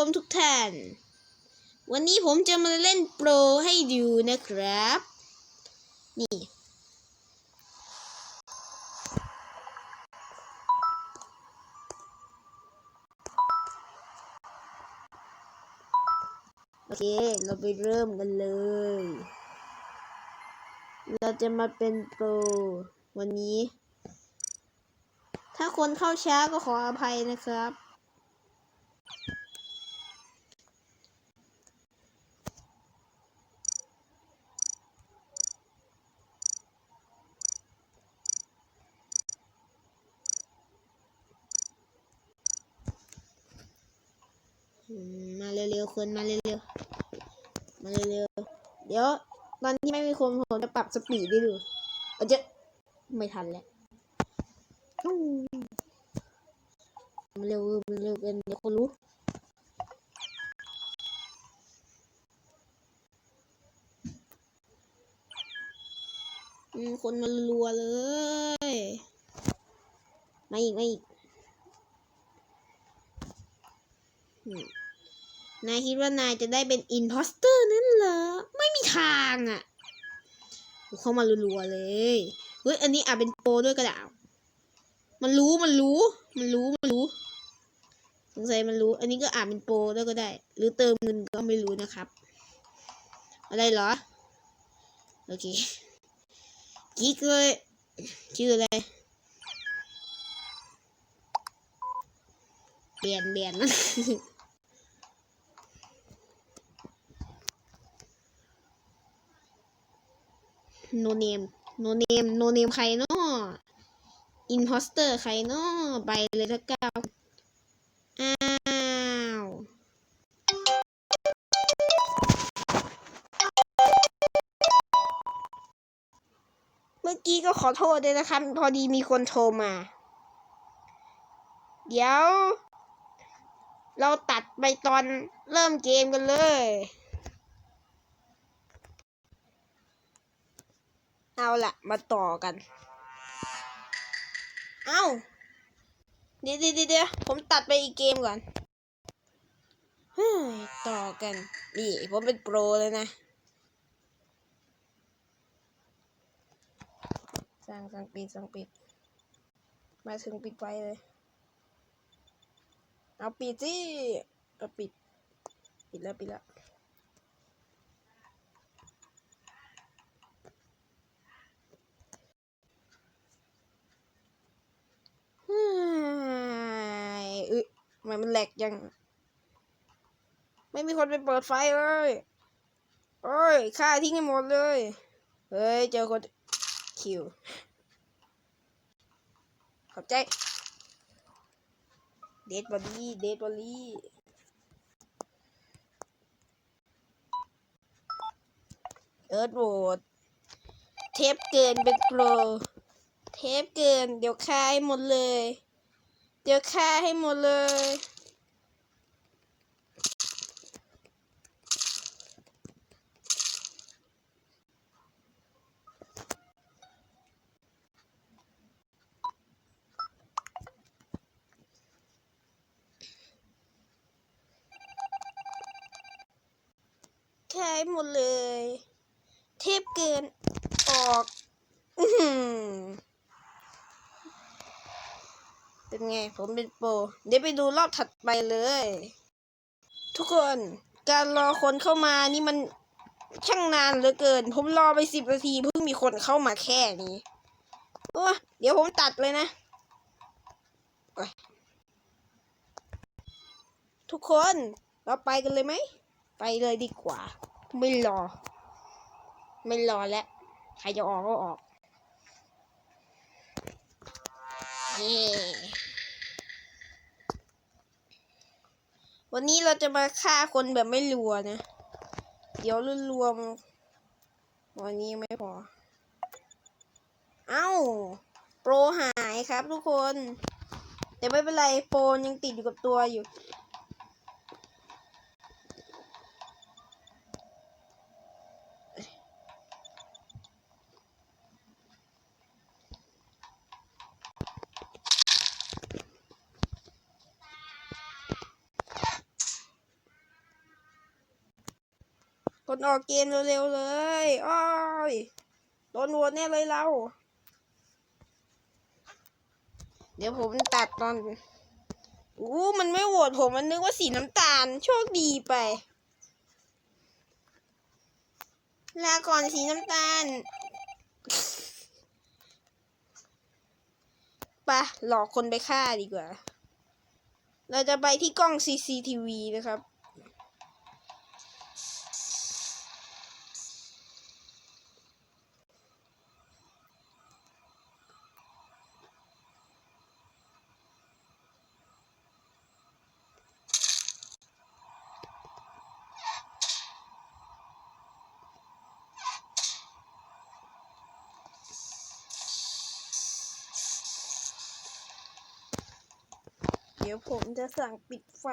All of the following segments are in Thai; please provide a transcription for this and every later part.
ชมทุกท่าน วันนี้ผมจะมาเล่นโปรให้ดูนะครับ นี่ โอเค เราไปเริ่มกันเลย เราจะมาเป็นโปร วันนี้ ถ้าคนเข้าช้าก็ขออภัยนะครับ อืมมาเร็วๆ คนมาเร็วๆ มาเร็วๆ เดี๋ยว ตอนที่ไม่มีคนผมจะปรับสปีดได้ดูเอาจะไม่ทันแล้วมาเร็วมาเร็วกันเดี๋ยวคนรู้อืมคนรัวเลย มาอีก มาอีก นายคิดว่านายจะได้เป็นอินพอสเตอร์นั่นเหรอ ไม่มีทางอะ่ะเข้ามารัวๆเลย เฮ้ย อันนี้อาจเป็นโปรด้วยก็ได้มันรู้ มันรู้ มันรู้ มันรู้ สงสัยมันรู้ อันนี้ก็อาจเป็นโปรด้วยก็ได้ หรือเติมเงินก็ไม่รู้นะครับ อะไรเหรอ โอเค กิ๊กเลย ชื่ออะไร เปลี่ยนเปลี่ยนนะ โนเนมโนเนมโนเนมใครเนาะอินพอสเตอร์ใครเนาะไปเลยทักเก้าอ้าวเมื่อกี้ก็ขอโทษด้วยนะครับ พอดีมีคนโทรมา เดี๋ยว เราตัดไปตอนเริ่มเกมกันเลย เอาละมาต่อกัน เอาเดี๋ยวเดี๋ยวเดี๋ยวผมตัดไปอีกเกมก่อนเฮ้ยต่อกัน นี่ผมเป็นโปรเลยนะ สร้างสั่งปิดสั่งปิด มาถึงปิดไฟเลย เอาปิดสิเอาปิด ปิดแล้วปิดแล้ว เฮ้ยอึทำ ไมมันแหลกยัง ไม่มีคนไปเปิดไฟเลยโอ้ยฆ่าทิ้งให้หมดเลย เฮ้ย เจอคนคิว ขอบใจ เดดบอดี้เดดบอดี้เอิร์ธโหวตเทปเกินเป็นโปร เทปเกิน เดี๋ยวฆ่าให้หมดเลย ดี๋ยวฆ่าให้หมดเลยขายหมดเลย เทปเกินออก อื้อหือ เป็นไง ผมเป็นโปร เดี๋ยวไปดูรอบถัดไปเลย ทุกคนการรอคนเข้ามานี่มันช่างนานเหลือเกิน ผมรอไปสิบนาทีเพิ่งมีคนเข้ามาแค่นี้โอ้เดี๋ยวผมตัดเลยนะ ทุกคนเราไปกันเลยไหม ไปเลยดีกว่า ไม่รอ ไม่รอแล้ว ใครจะออกก็ออกเย้ วันนี้เราจะมาฆ่าคนแบบไม่รัวนะ เดี๋ยวรวมวันนี้ไม่พอ เอ้า โปรหายครับทุกคน แต่ไม่เป็นไร โปรยังติดอยู่กับตัวอยู่ กดออกเกมเร็วๆเลยอ้อยโดนโหวแน่เลยเรา เดี๋ยวผมตัดตอนอู้มันไม่โหวตผมมันนึกว่าสีน้ำตาล โชคดีไป ลาก่อนสีน้ำตาลไปะหลอกคนไปฆ่าดีกว่า เราจะไปที่กล้อง CCTV นะครับ ดี๋ยวผมจะสั่งปิดไฟ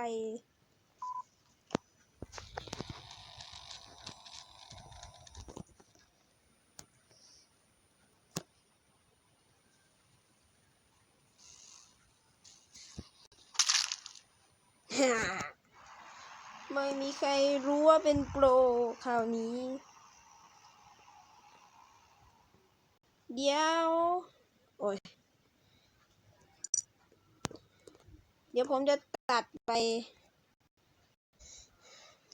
ไม่มีใครรู้ว่าเป็นโปรคราวนี้ เดี๋ยว โอ้ย เดี๋ยวผมจะตัดไป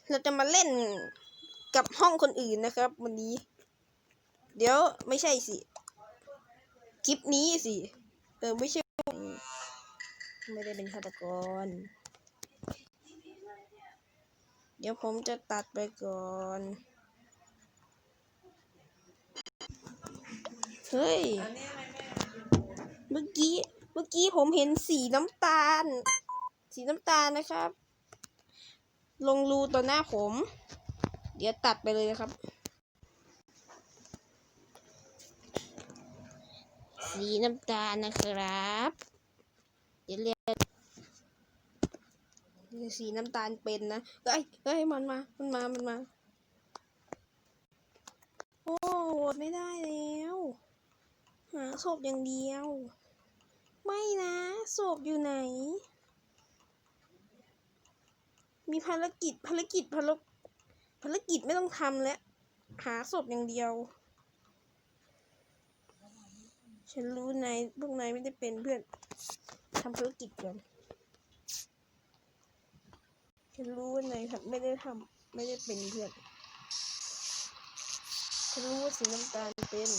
เราจะมาเล่นกับห้องคนอื่นนะครับ วันนี้ เดี๋ยวไม่ใช่สิ คลิปนี้สิ เออไม่ใช่ ไม่ได้เป็นฆาตกร เดี๋ยวผมจะตัดไปก่อน เฮ้ย เมื่อกี้ กี้ผมเห็นสีน้ำตาล สีน้ำตาลนะครับ ลงรูต่อหน้าผม เดี๋ยวตัดไปเลยนะครับ สีน้ำตาลนะครับ เดี๋ยวเรียกสีน้ำตาลเป็นนะเอ้ยเอ้ย มันมา มันมา มันมา โอ้โหไม่ได้แล้ว หาศพอย่างเดียว ไม่นะศพอยู่ไหน มีภารกิจภารกิจภารภารกิจไม่ต้องทำแล้ว หาศพอย่างเดียว ฉันรู้นายพวกนายไม่ได้เป็นเพื่อนทำภารกิจกันฉันรู้ว่านายไม่ได้ทำไม่ได้เป็นเพื่อนฉันรู้ว่าสีน้ำตาลเป็น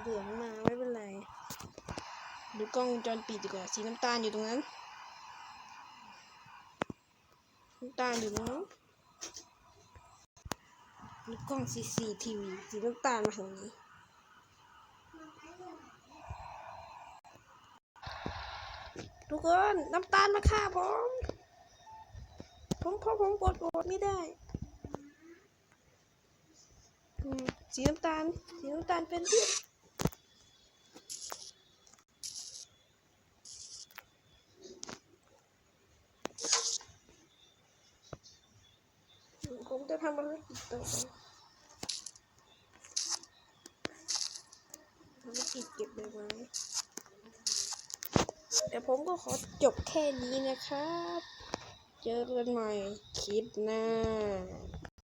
เหลืองมาไม่เป็นไร ดูกล้องวงจรปิดดีกว่า สีน้ำตาลอยู่ตรงนั้น น้ำตาลอยู่ตรงนั้นดูกล้อง CCTV สีน้ำตาลมาทางนี้ทุกคนน้ำตาลมาฆ่าผม ผมเพราะผมกดโหวตไม่ได้ สีน้ำตาล สีน้ำตาลเป็นเพื่อน ผมจะทำอะไรกิจต่อไปภารกิจเก็บใบไม้แต่ผมก็ขอจบแค่นี้นะครับ เจอกันใหม่คลิปหน้า